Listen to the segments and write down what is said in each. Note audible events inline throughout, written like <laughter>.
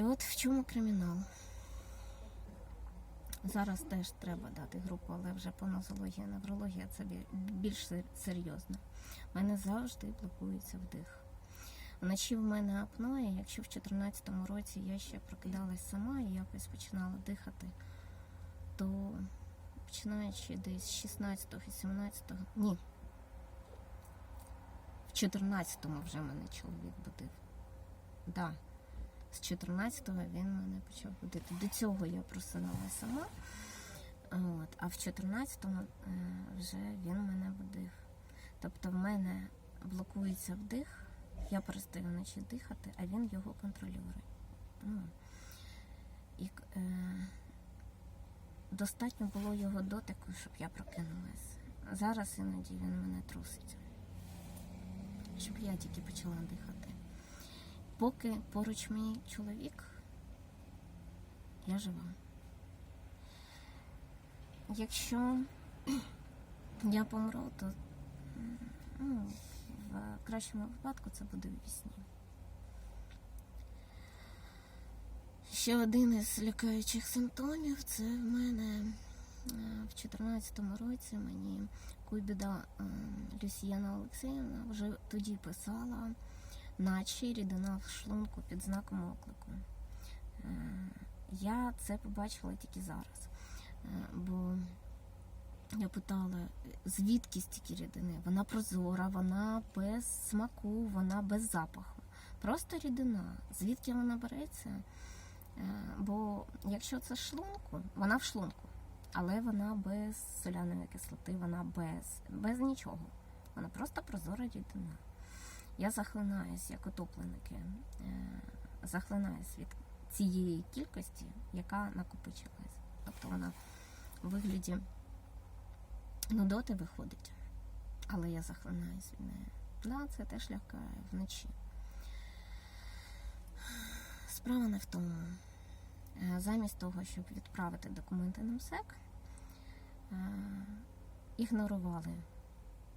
І от в чому кримінал. Зараз теж треба дати групу, але вже по нозології, неврологія це більш серйозно. У мене завжди блокується вдих. Вночі в мене апно, і якщо в 2014 році я ще прокидалась сама і якось починала дихати, то починаючи десь з 16-го і 17-го, ні. В 14-му вже мене чоловік будив. Да. З 14-го він мене почав будити. До цього я просиналася сама. От, а в 14-му е, вже він мене будив. Тобто в мене блокується вдих, я перестаю вночі дихати, а він його контролює. Ну, і е, достатньо було його дотику, щоб я прокинулась. Зараз іноді він мене трусить, щоб я тільки почала дихати. Поки поруч мій чоловік, я жива. Якщо <clears throat> я помру, то ну, в кращому випадку це буде в вісні. Ще один із лякаючих симптомів це в мене е, в 2014 році мені Куйбіда е, Люсіяна Олексіївна вже тоді писала, наче рідина в шлунку під знаком оклику. Е, Я це побачила тільки зараз. Е, Бо я питала, звідки стільки рідини? Вона прозора, вона без смаку, вона без запаху. Просто рідина. Звідки вона береться? Е, Бо якщо це шлунку, вона в шлунку, але вона без соляної кислоти, вона без, без нічого. Вона просто прозора рідина. Я захлинаюсь, як утопленики, е, захлинаюсь від цієї кількості, яка накопичилась. Тобто вона в вигляді нудоти виходить, але я захлинаюсь від неї. Да, це теж лякає вночі. Справа не в тому. Е, Замість того, щоб відправити документи на МСЕК, е, ігнорували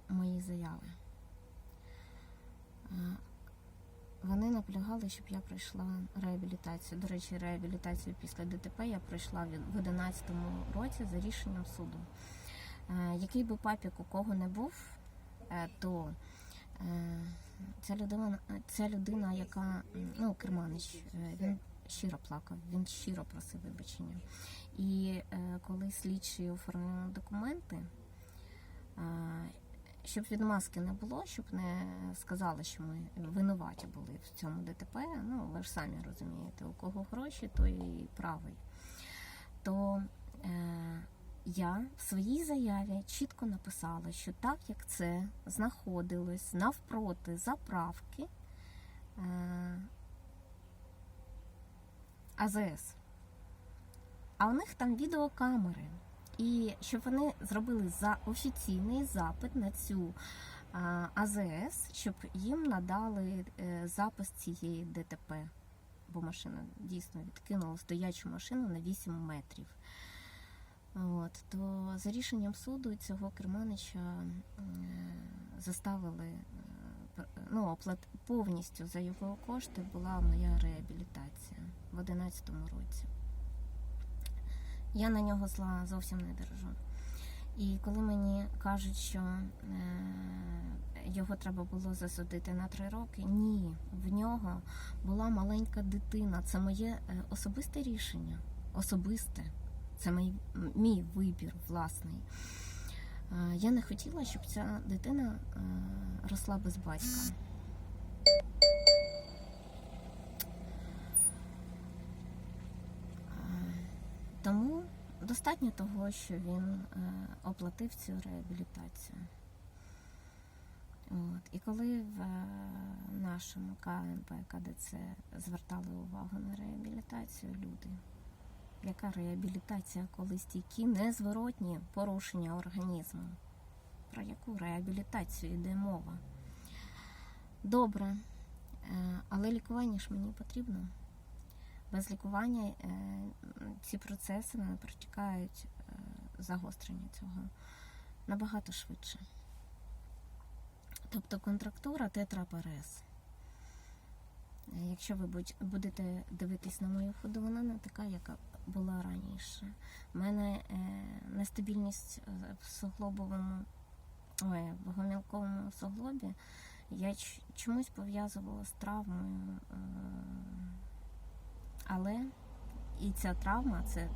мої заяви. Вони наполягали, щоб я пройшла реабілітацію. До речі, реабілітацію після ДТП я пройшла в 2011 році за рішенням суду. Е, Який би папік у кого не був, е, то е, ця людина, ця людина, яка ну, Керманич, він щиро плакав, він щиро просив вибачення. І коли слідчі оформили документи, щоб відмазки не було, щоб не сказали, що ми винуваті були в цьому ДТП, ну ви ж самі розумієте, у кого гроші, той і правий. То е, я в своїй заяві чітко написала, що так як це знаходилось навпроти заправки е, АЗС, а у них там відеокамери. І щоб вони зробили за офіційний запит на цю АЗС, щоб їм надали е, запис цієї ДТП, бо машина дійсно відкинула стоячу машину на 8 метрів. От, то за рішенням суду цього керманича заставили е, ну, оплат... повністю за його кошти була моя реабілітація в 2011 році. Я на нього зла зовсім не держу. І коли мені кажуть, що е, його треба було засудити на три роки, ні, в нього була маленька дитина. Це моє е, особисте рішення. Особисте. Це мій, мій вибір власний. Е, я не хотіла, щоб ця дитина росла без батька. Достатньо того, що він е, оплатив цю реабілітацію. От. І коли в е, нашому КНП КДЦ звертали увагу на реабілітацію люди, яка реабілітація, коли стійкі незворотні порушення організму? Про яку реабілітацію йде мова? Добре, е, але лікування ж мені потрібно. Без лікування е, ці процеси не протікають е, загострення цього набагато швидше. Тобто контрактура тетрапарез. Якщо ви будете дивитись на мою ходу, вона не така, яка була раніше. У мене е, нестабільність в суглобовому, ой, в гомілковому суглобі я чомусь пов'язувала з травмою. е, Але і ця травма це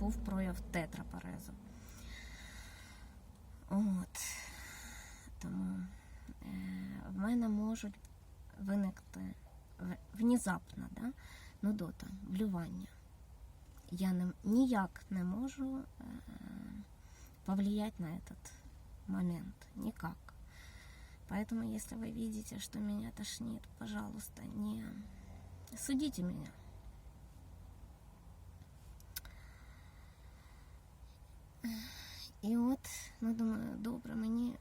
був прояв тетрапарезу. От. Тому е, в мене можуть виникти в- внезапно, да? нудота, блювання. Я не, ніяк не можу е, повлиять на этот момент. Никак. Поэтому, если вы видите, что меня тошнит, пожалуйста, не судите меня. Ну думаю, добре, мені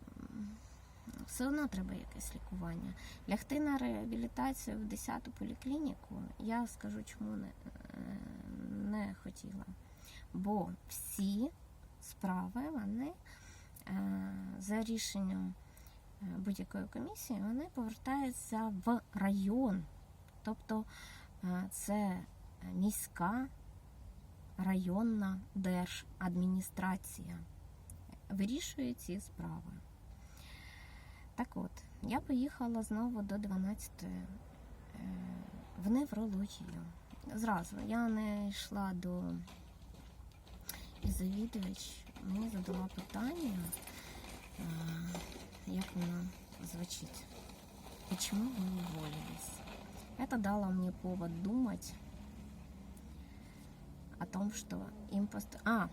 все одно треба якесь лікування. Лягти на реабілітацію в 10-ту поліклініку, я скажу, чому не, е, не хотіла. Бо всі справи, вони е, за рішенням е, будь-якої комісії, вони повертаються в район. Тобто це міська районна держадміністрація вирішує ці справи. Так от, я поїхала знову до 12 е, в неврологію. Зразу я не йшла до і завідувач мені задала питання, е, як воно звучить. Почему вы уволились? Это дало мне повод думать о том, що їм пост... А,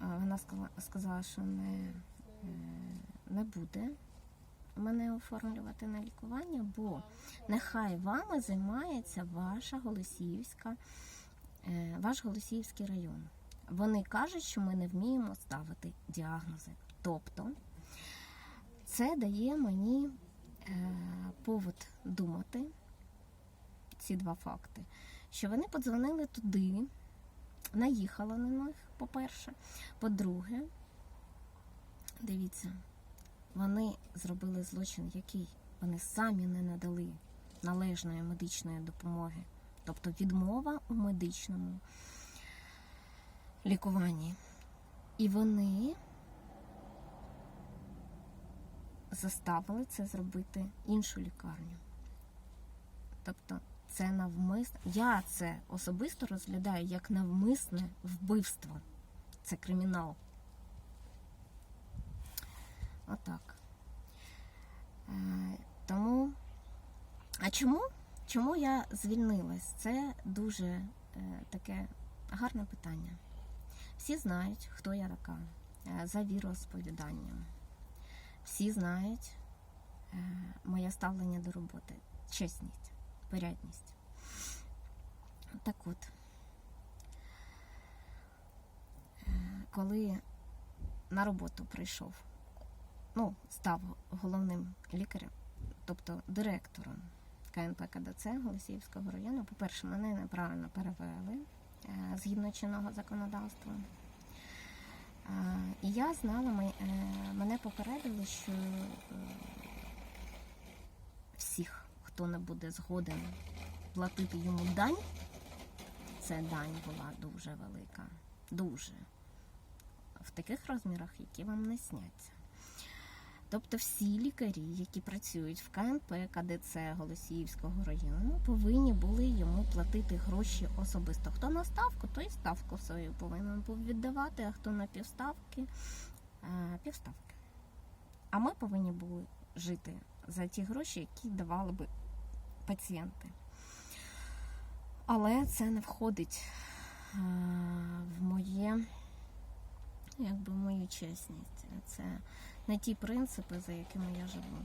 вона сказала, що не, е, не буде мене оформлювати на лікування, бо нехай вами займається ваша Голосіївська, е, ваш Голосіївський район. Вони кажуть, що ми не вміємо ставити діагнози. Тобто це дає мені е, повод думати ці два факти. Що вони подзвонили туди, наїхала на них, по-перше. По-друге, дивіться, вони зробили злочин, який вони самі не надали належної медичної допомоги. Тобто відмова у медичному лікуванні. І вони заставили це зробити іншу лікарню. Тобто це навмисне. Я це особисто розглядаю як навмисне вбивство. Це кримінал. Отак. Е, тому. А чому? Чому я звільнилась? Це дуже е, таке гарне питання. Всі знають, хто я така е, за віросповіданням. Всі знають моє ставлення до роботи, чесність, порядність. Так от, коли на роботу прийшов, ну, став головним лікарем, тобто директором КНП КДЦ Голосіївського району, по-перше, мене неправильно перевели е, згідно чинного законодавства. Е, І я знала, е, мене попередили, що хто не буде згоден платити йому дань, це дань була дуже велика. Дуже. В таких розмірах, які вам не сняться. Тобто всі лікарі, які працюють в КНП КДЦ Голосіївського району, повинні були йому платити гроші особисто. Хто на ставку, той ставку свою повинен був віддавати, а хто на півставки, е, півставки. А ми повинні були жити за ті гроші, які давали би пацієнти. Але це не входить е, в моє, якби в мою чесність. Це не ті принципи, за якими я живу.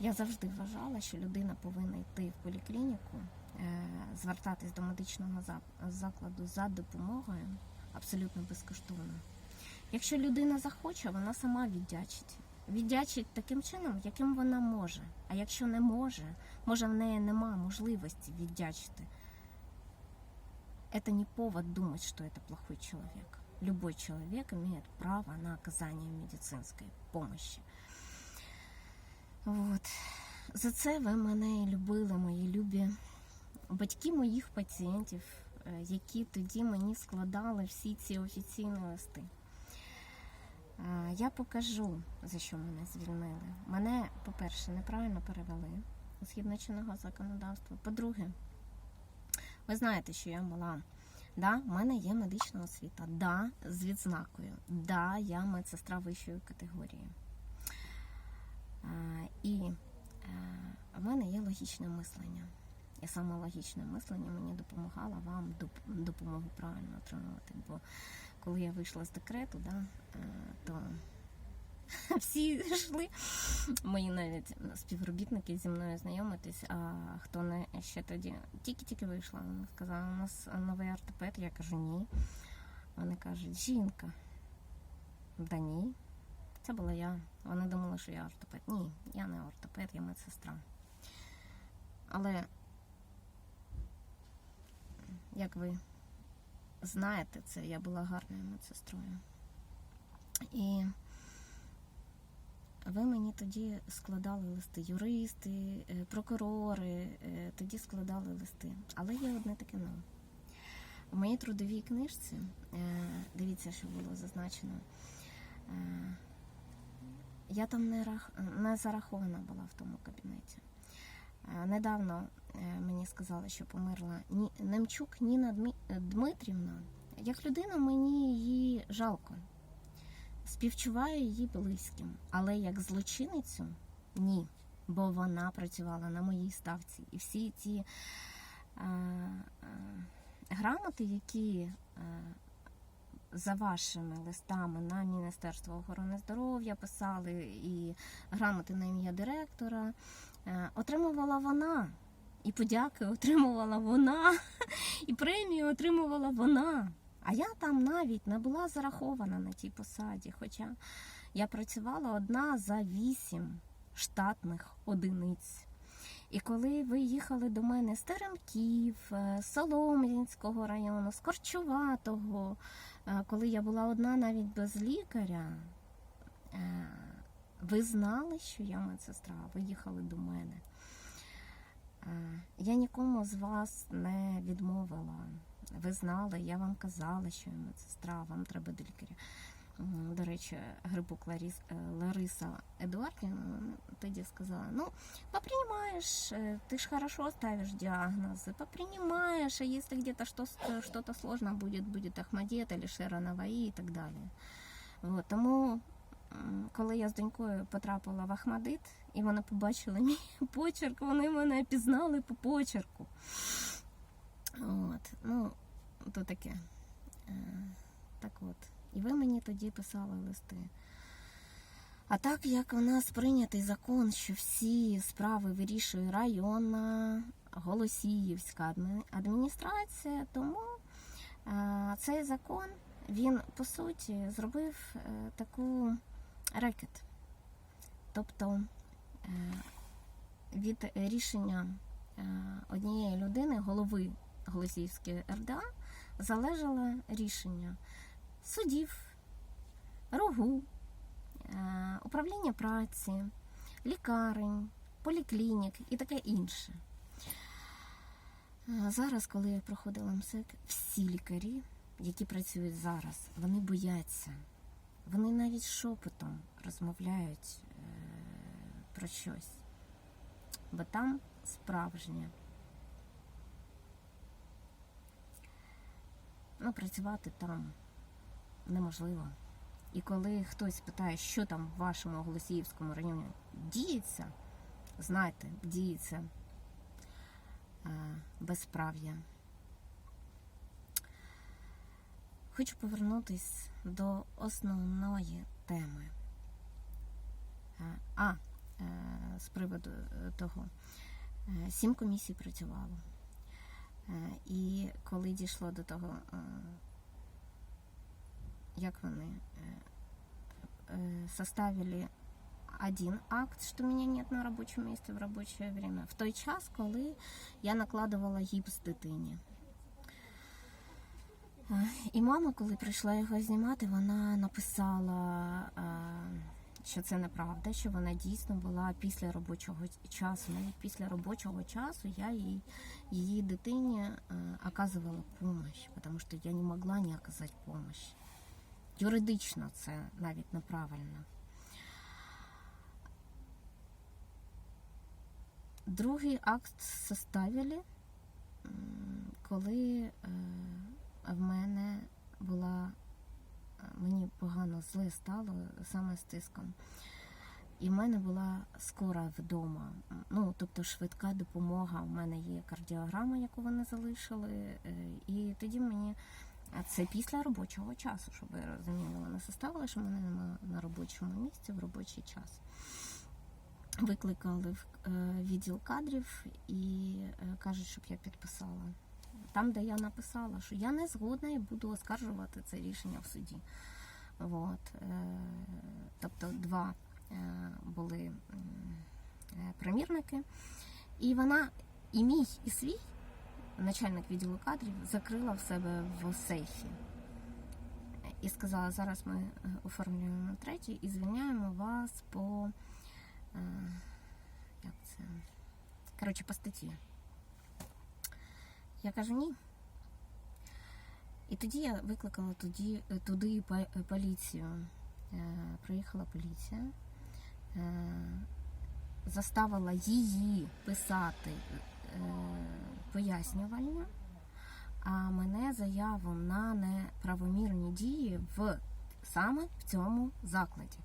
Я завжди вважала, що людина повинна йти в поліклініку, е, звертатись до медичного закладу за допомогою абсолютно безкоштовно. Якщо людина захоче, вона сама віддячить. Віддячить таким чином, яким вона може. А якщо не може, може в неї нема можливості віддячити. Это не повод думать, что это плохой человек. Любой человек имеет право на оказание медицинской помощи. Вот. за це ви мене і любили, мої любі батьки моїх пацієнтів, е, які тоді мені складали всі ці офіційні листи. Я покажу, за що мене звільнили. Мене, по-перше, неправильно перевели згідно чинного законодавства. По-друге, ви знаєте, що я була. Да, в мене є медична освіта. Да, з відзнакою. Да, я медсестра вищої категорії. І в мене є логічне мислення. І саме логічне мислення мені допомагало вам доп- допомогу правильно отримувати. Бо коли я вийшла з декрету, да, е, то <laughs> всі йшли, мої навіть співробітники зі мною знайомитись, а хто не ще тоді тільки-тільки вийшла, вона сказала, у нас новий ортопед. Я кажу, ні. Вони кажуть, жінка. Да ні. Це була я. Вони думали, що я ортопед. Ні, я не ортопед, я медсестра. Але, як ви знаєте, це я була гарною медсестрою. І ви мені тоді складали листи, юристи, е, прокурори, е, тоді складали листи. Але є одне таке но. В моїй трудовій книжці, е, дивіться, що було зазначено. Я там не, рах... не зарахована була в тому кабінеті. Недавно мені сказали, що померла Ні... Немчук Ніна Дмі... Дмитрівна. Як людина, мені її жалко. Співчуваю її близьким, але як злочиницю ні. Бо вона працювала на моїй ставці. І всі ці е, е, грамоти, які е, за вашими листами на Міністерство охорони здоров'я писали, і грамоти на ім'я директора, е, отримувала вона. І подяки отримувала вона, <laughs> і премію отримувала вона. А я там навіть не була зарахована на тій посаді. Хоча я працювала одна за вісім штатних одиниць. І коли ви їхали до мене з Теремків, е, з Солом'янського району, з Корчуватого, е, коли я була одна навіть без лікаря, е, ви знали, що я медсестра, ви їхали до мене. Е, Я нікому з вас не відмовила. Ви знали, я вам казала, що я медсестра, вам треба до лікаря. М, До речі, Грибук Ларіс, е, Лариса Едуардівна тоді сказала: ну, попринимаешь, э, ты ж хорошо ставишь диагнозы, попринимаешь, а если где-то что, что-то сложно будет, будет Ахмадет или Шера Наваї і так далі. Вот, тому, м, коли я з донькою потрапила в Ахмадит, і вони побачили мій <laughs> почерк, вони мене пізнали по почерку. От, ну, то таке. Е, Так от. І ви мені тоді писали листи. А так як у нас прийнятий закон, що всі справи вирішує районна Голосіївська адміністрація, тому е, цей закон він по суті зробив е, таку рекет. Тобто е, від рішення е, однієї людини, голови Голосіївської РДА, залежало рішення судів, РОГУ, е, управління праці, лікарень, поліклінік і таке інше. Зараз, коли я проходила МСЕК, всі лікарі, які працюють зараз, вони бояться. Вони навіть шепотом розмовляють е, про щось. Бо там справжнє. Ну, працювати там неможливо. І коли хтось питає, що там в вашому Голосіївському районі діється, знайте, діється е, безправ'я. Хочу повернутись до основної теми. Е, А, е, з приводу е, того, сім комісій працювало. І коли дійшло до того, як вони составили один акт, що мене нет на робочому місці в робоче время, в той час, коли я накладувала гіпс дитині. І мама, коли прийшла його знімати, вона написала е, що це неправда, що вона дійсно була після робочого часу. Навіть після робочого часу я їй, її дитині е, оказувала допомогу, тому що я не могла не оказати допомогу. Юридично це навіть неправильно. Другий акт составили, коли е, в мене була е, мені погано зле стало саме з тиском. І в мене була скора вдома. Ну, тобто швидка допомога. У мене є кардіограма, яку вони залишили. е, І тоді мені це після робочого часу, щоб ви розуміли, вони составили, що мене нема на робочому місці в робочий час. Викликали в е, відділ кадрів і кажуть, щоб я підписала. Там, де я написала, що я не згодна і буду оскаржувати це рішення в суді. От. е, Тобто два е, були е, примірники. І вона і мій, і свій начальник відділу кадрів закрила в себе в сейфі. І сказала, зараз ми оформлюємо третій і звільняємо вас по як це? Коротше, по статті. Я кажу ні. І тоді я викликала тоді, туди поліцію. Е, Приїхала поліція, е, заставила її писати е, пояснювальня, а мене заяву на неправомірні дії в саме в цьому закладі.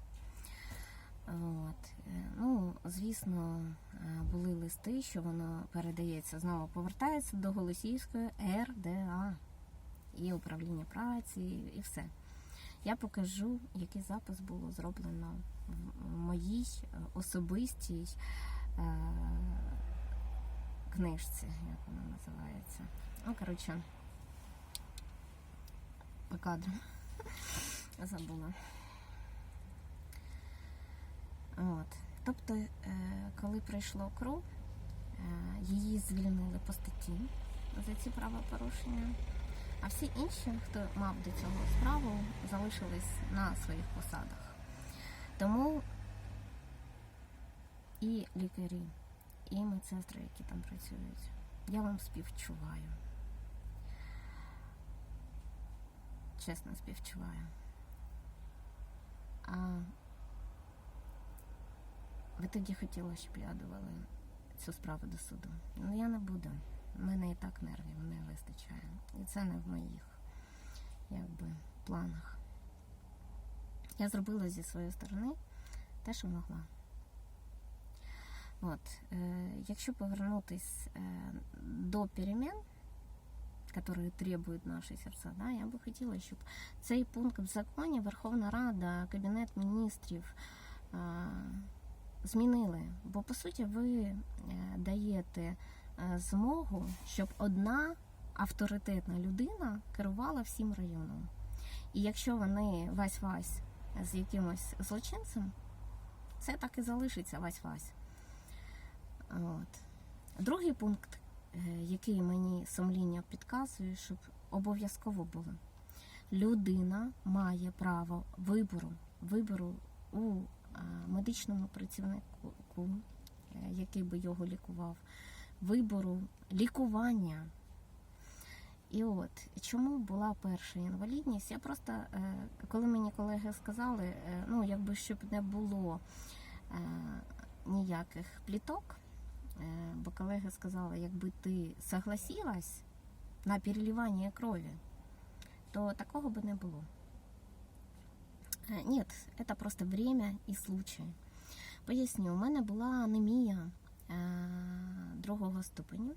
От. Е, Ну, звісно, е, були листи, що воно передається, знову повертається до Голосіївської РДА і управління праці, і все. Я покажу, який запис було зроблено в моїй е, особистій е, книжці, як вона називається. Ну, коротше, по кадрам <laughs> забула. От. Тобто, е, коли прийшло КРУ, е, її звільнили по статті за ці правопорушення, а всі інші, хто мав до цього справу, залишились на своїх посадах. Тому і лікарі, і медсестри, які там працюють, я вам співчуваю. Чесно співчуваю. А ви тоді хотіли, щоб я довела цю справу до суду. Ну я не буду. У мене і так нервів не вистачає. І це не в моїх якби, планах. Я зробила зі своєї сторони те, що могла. От, е, якщо повернутись е, до перемен, які требують наші серця, да, я би хотіла, щоб цей пункт в законі Верховна Рада, Кабінет міністрів е, змінили. Бо по суті ви е, даєте е, змогу, щоб одна авторитетна людина керувала всім районом. І якщо вони вась-вась з якимось злочинцем, це так і залишиться вась-вась. От. Другий пункт, е, який мені сумління підказує, щоб обов'язково було. Людина має право вибору, вибору у медичному працівнику, е, який би його лікував, вибору лікування. І от чому була перша інвалідність? Я просто, е, коли мені колеги сказали, е, ну якби щоб не було е, ніяких пліток, е, бо колеги сказали, якби ти согласилась на переливання крові, то такого би не було. Е, Ні, це просто время і случай. Поясню, у мене була анемія е, другого ступеню,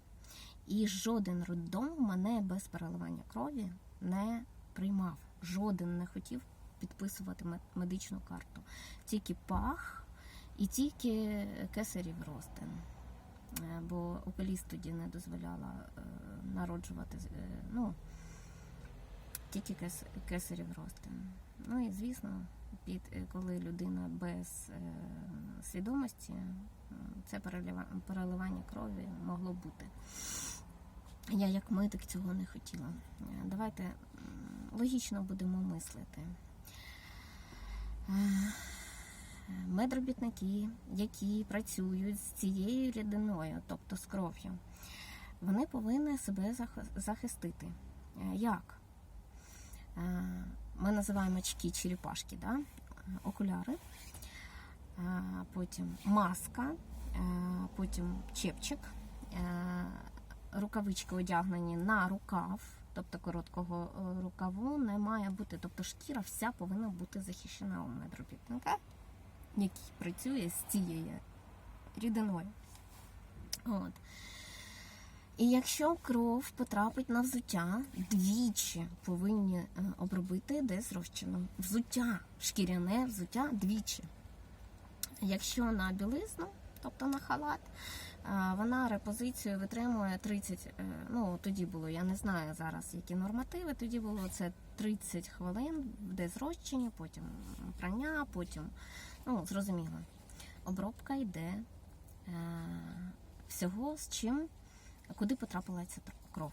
і жоден роддом мене без переливання крові не приймав. Жоден не хотів підписувати медичну карту. Тільки пах і тільки кесарів ростин. Е, Бо окуліст тоді не дозволяла е, народжувати е, ну, тільки кесарів ростин. Ну і звісно, під е, коли людина без е, свідомості, це перелива- переливання крові могло бути. Я як медик цього не хотіла. Давайте логічно будемо мислити. Е, медробітники, які працюють з цією рідиною, тобто з кров'ю, вони повинні себе захистити. Як? Е, Ми називаємо очки черепашки, да? Окуляри, е, потім маска, е, потім чепчик, рукавички одягнені на рукав, тобто короткого рукаву не має бути, тобто шкіра вся повинна бути захищена у медробітника, який працює з цією рідиною. От. І якщо кров потрапить на взуття, двічі повинні е, обробити десь розчином. Взуття, шкіряне взуття двічі. Якщо на білизну, тобто на халат, е, вона репозицію витримує 30, е, ну тоді було, я не знаю зараз, які нормативи, тоді було це 30 хвилин, де зрощення, потім прання, потім, ну, зрозуміло. Обробка йде всього, з чим, куди потрапила ця кров.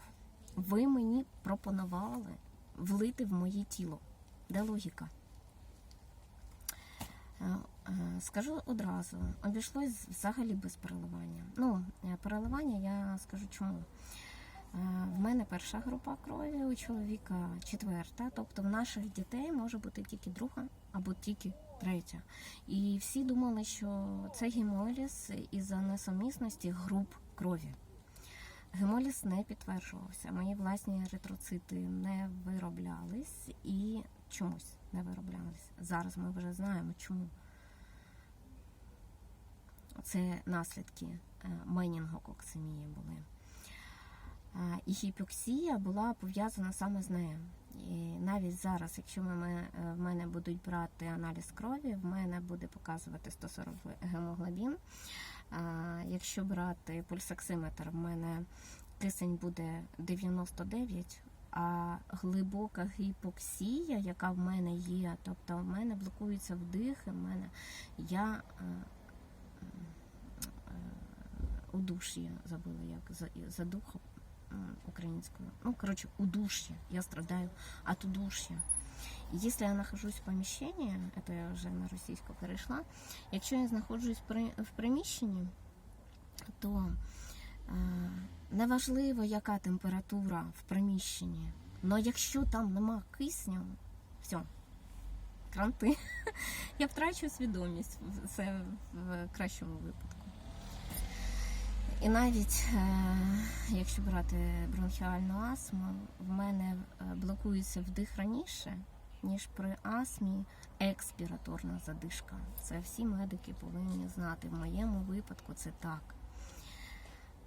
Ви мені пропонували влити в моє тіло. Де логіка? Е, е, Скажу одразу, обійшлось взагалі без переливання. Ну, е, переливання я скажу чому. В мене перша група крові, у чоловіка четверта, тобто в наших дітей може бути тільки друга або тільки третя. І всі думали, що це гемоліз із-за несумісності груп крові. Гемоліз не підтверджувався. Мої власні еритроцити не вироблялись і чомусь не вироблялись. Зараз ми вже знаємо, чому. Це наслідки е, менінгококсемії були. Е, І гіпоксія була пов'язана саме з нею. І навіть зараз, якщо ми- е, в мене будуть брати аналіз крові, в мене буде показувати 140 гемоглобін. Якщо брати пульсоксиметр, в мене кисень буде 99, а глибока гіпоксія, яка в мене є, тобто в мене блокується вдих, в мене я е, е, удуш'я забула, як за, духом українською. Ну, короче, удушье. Я страдаю от удушья. Если я нахожусь в помещении, это я вже на російську перейшла, якщо я знаходжусь в приміщенні, то е, неважливо, яка температура в приміщенні, але якщо там нема кисню, все, кранти. <laughs> Я втрачу свідомість. Це в кращому випадку. І навіть е, якщо брати бронхіальну астму, в мене е, блокується вдих раніше, ніж при астмі експіраторна задишка. Це всі медики повинні знати. В моєму випадку це так.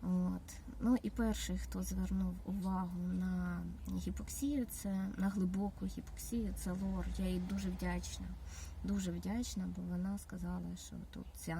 От. Ну і перший, хто звернув увагу на гіпоксію, це на глибоку гіпоксію, це лор. Я їй дуже вдячна. Дуже вдячна, бо вона сказала, що тут ця